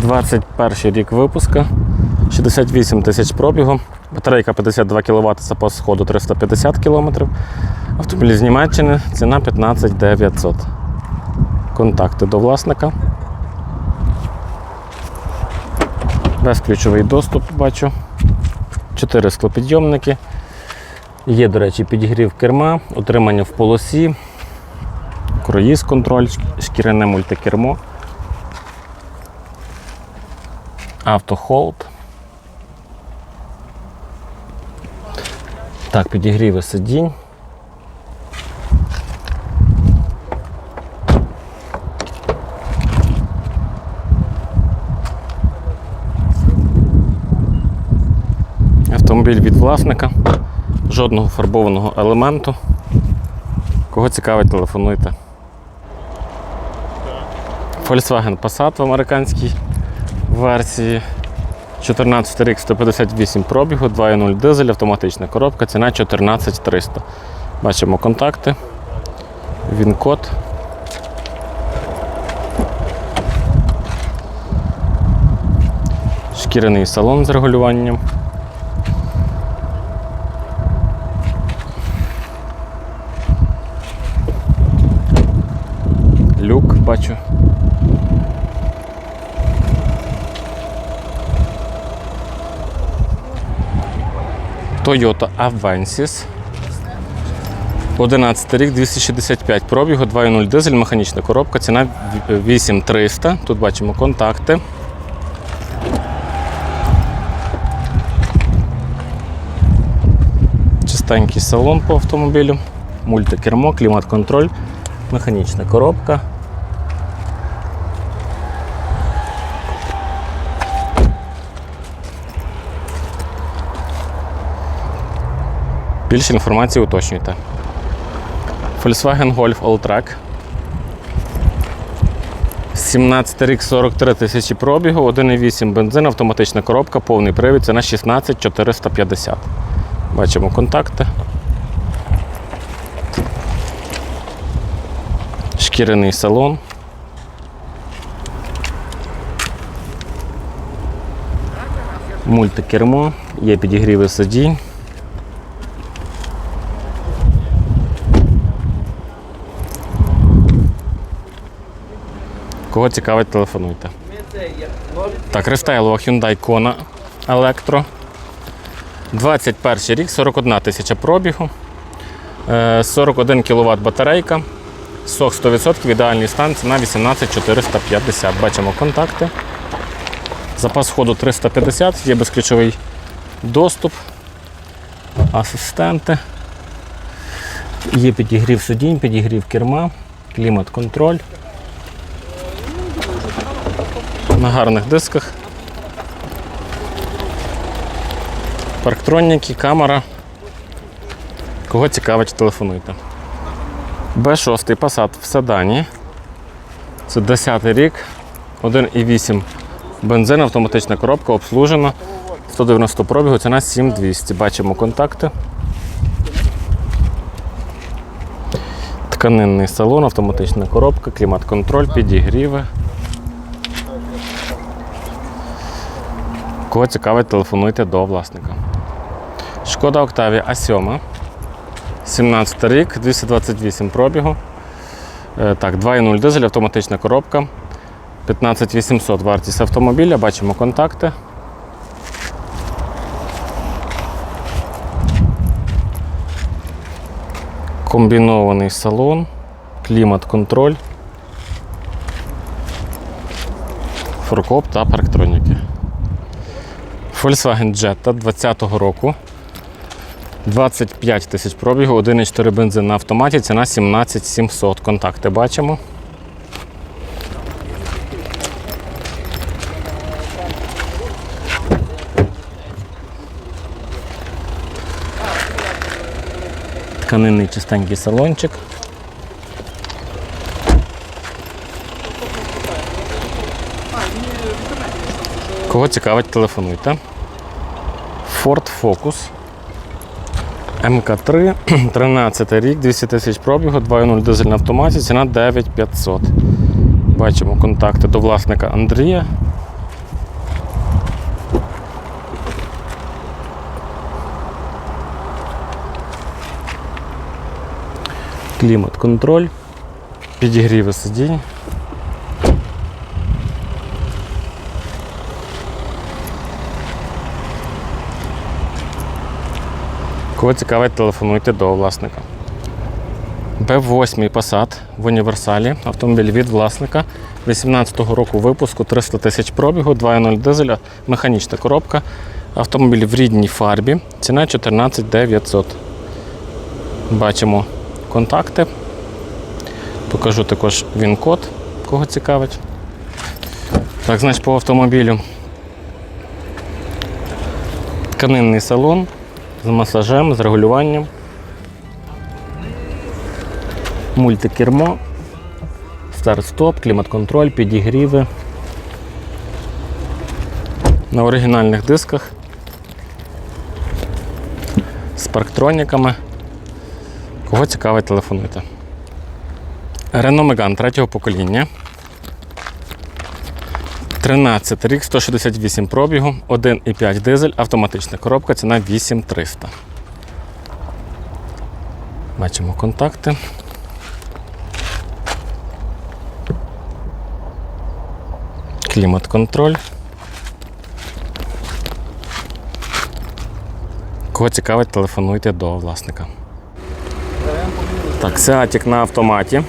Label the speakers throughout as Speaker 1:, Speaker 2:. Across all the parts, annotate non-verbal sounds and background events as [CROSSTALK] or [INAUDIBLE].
Speaker 1: 21 рік випуска, 68 тисяч пробігу, батарейка 52 кВт, запас ходу 350 км. Автомобіль з Німеччини, ціна 15 900. Контакти до власника. Безключовий доступ бачу. 4 склопідйомники. Є, до речі, підігрів керма, утримання в полосі, круїз контроль, шкіряне мультикермо. Автохолд. Так, підігріви сидінь. Автомобіль від власника, жодного фарбованого елементу. Кого цікавить, телефонуйте. Volkswagen Passat в американській версії. 14 рік 158 пробігу, 2.0 дизель, автоматична коробка, ціна 14300. Бачимо контакти, він-код. Шкіряний салон з регулюванням. Люк бачу. Toyota Avensis. 11 рік, 265 пробігу, 2.0 дизель, механічна коробка, ціна 8300. Тут бачимо контакти. Чистенький салон по автомобілю, мультикермо, клімат-контроль, механічна коробка. Більше інформації уточнюйте. Volkswagen Golf Alltrack. 17 рік 43 тисячі пробігу, 1,8 бензин, автоматична коробка, повний привід, ціна 16 450. Бачимо контакти. Шкіряний салон. Мультикермо, є підігріви сидінь. Кого цікавить, телефонуйте. Так, рестайлова Hyundai Kona Electro. 21 рік, 41 тисяча пробігу, е, 41 кВт батарейка, сох 100%, ідеальний стан, ціна 18 450. Бачимо контакти. Запас ходу 350, є безключовий доступ, асистенти. Є підігрів сидінь, підігрів керма, клімат-контроль. на гарних дисках. Парктроніки, камера. Кого цікавить, телефонуйте. Б6 Passat в седані. Це 10 рік, 1,8 бензин, автоматична коробка, обслужена. 190 пробігу, ціна 7200. Бачимо контакти. Тканинний салон, автоматична коробка, клімат-контроль, підігріви. Кого цікавить, телефонуйте до власника. Шкода Октавія А7. 17 рік, 228 пробігу. Е, так, 2.0 дизель, автоматична коробка. 15800 вартість автомобіля, бачимо контакти. Комбінований салон, клімат-контроль, фуркоп та парктроніки. Volkswagen Jetta 20-го року. 25 тисяч пробігу, 1,4 бензин на автоматі, ціна 17 700. Контакти бачимо. Тканинний чистенький салончик. Кого цікавить, телефонуйте. Ford Focus. МК3, 13 [CLEARS THROAT] рік, 200 тисяч пробігу, 2.0 дизель на автоматі, ціна 9500. Бачимо контакти до власника Андрія. Клімат-контроль, підігріви сидінь. Кого цікавить, телефонуйте до власника. Б8 Passat в універсалі. Автомобіль від власника 18-го року випуску 300 тисяч пробігу, 2.0 дизеля, механічна коробка. Автомобіль в рідній фарбі. Ціна 14 900. Бачимо контакти. Покажу також він-код, кого цікавить. Так, значить, по автомобілю. Тканинний салон з масажем, з регулюванням. Мультикермо, старт-стоп, клімат-контроль, підігріви. На оригінальних дисках з парктроніками. Кого цікавить, телефонуйте. Renault Megane третього покоління. 13 рік, 168 пробігу, 1,5 дизель, автоматична коробка, ціна 8300. Бачимо контакти. Клімат-контроль. Кого цікавить, телефонуйте до власника. Так, Сеатік на автоматі.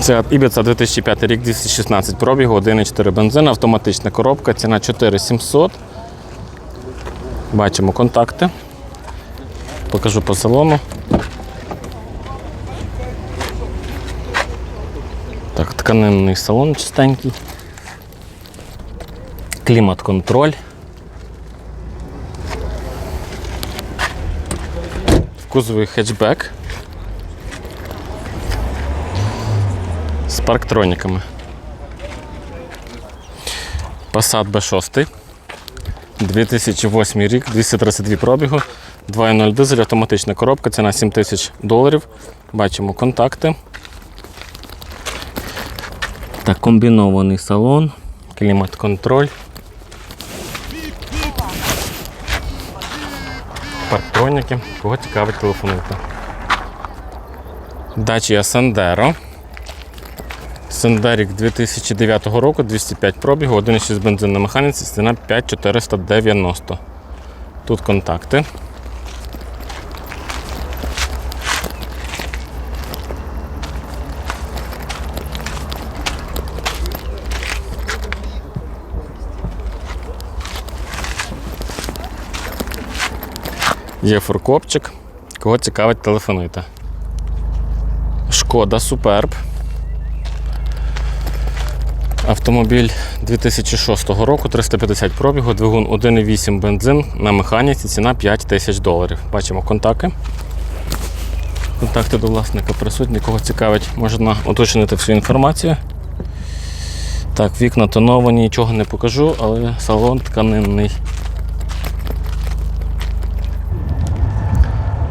Speaker 1: Це Ibiza 2005 рік, 216 пробігу, 1,4 бензин, автоматична коробка, ціна 4700. Бачимо контакти. Покажу по салону. Так, тканинний салон чистенький. Клімат-контроль. В кузові хетчбек. Парктроніками. Passat B6. 2008 рік, 232 пробігу, 2.0 дизель, автоматична коробка, ціна 7 тисяч доларів. Бачимо контакти. Так, комбінований салон, клімат-контроль. Парктроніки. Кого цікавить, телефонуйте. Dacia Sandero. Сендарік 2009 року, 205 пробігу, 1,6 бензин на механіці, ціна 5490. Тут контакти. Є фуркопчик. Кого цікавить, телефонуйте. Шкода Суперб. Автомобіль 2006 року, 350 пробігу, двигун 1,8 бензин на механіці, ціна 5 тисяч доларів. Бачимо контакти. Контакти до власника присутні, кого цікавить, можна уточнити всю інформацію. Так, вікна тоновані, нічого не покажу, але салон тканинний.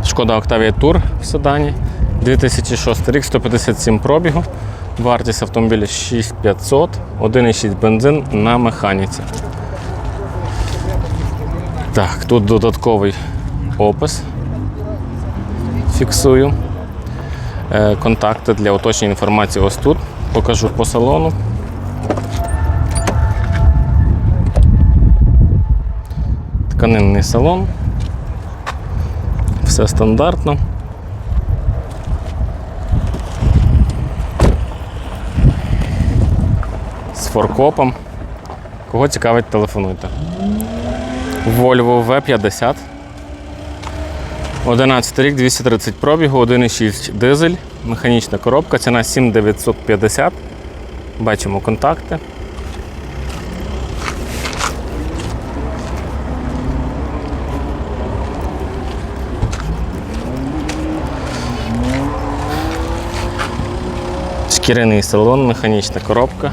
Speaker 1: Шкода Octavia Tour в седані. 2006 рік, 157 пробігу. Вартість автомобіля 6500, 1,6 бензин на механіці. Так, тут додатковий опис. Фіксую. Е, Контакти для уточнення інформації ось тут. Покажу по салону. Тканинний салон. Все стандартно. Форкопом. Кого цікавить, телефонуйте. Volvo V50. 11 рік, 230 пробігу, 1,6 дизель, механічна коробка, ціна 7950. Бачимо контакти. Шкіряний салон, механічна коробка.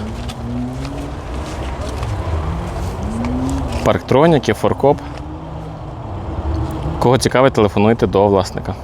Speaker 1: Парктроніки, форкоп. Кого цікавить, телефонуйте до власника.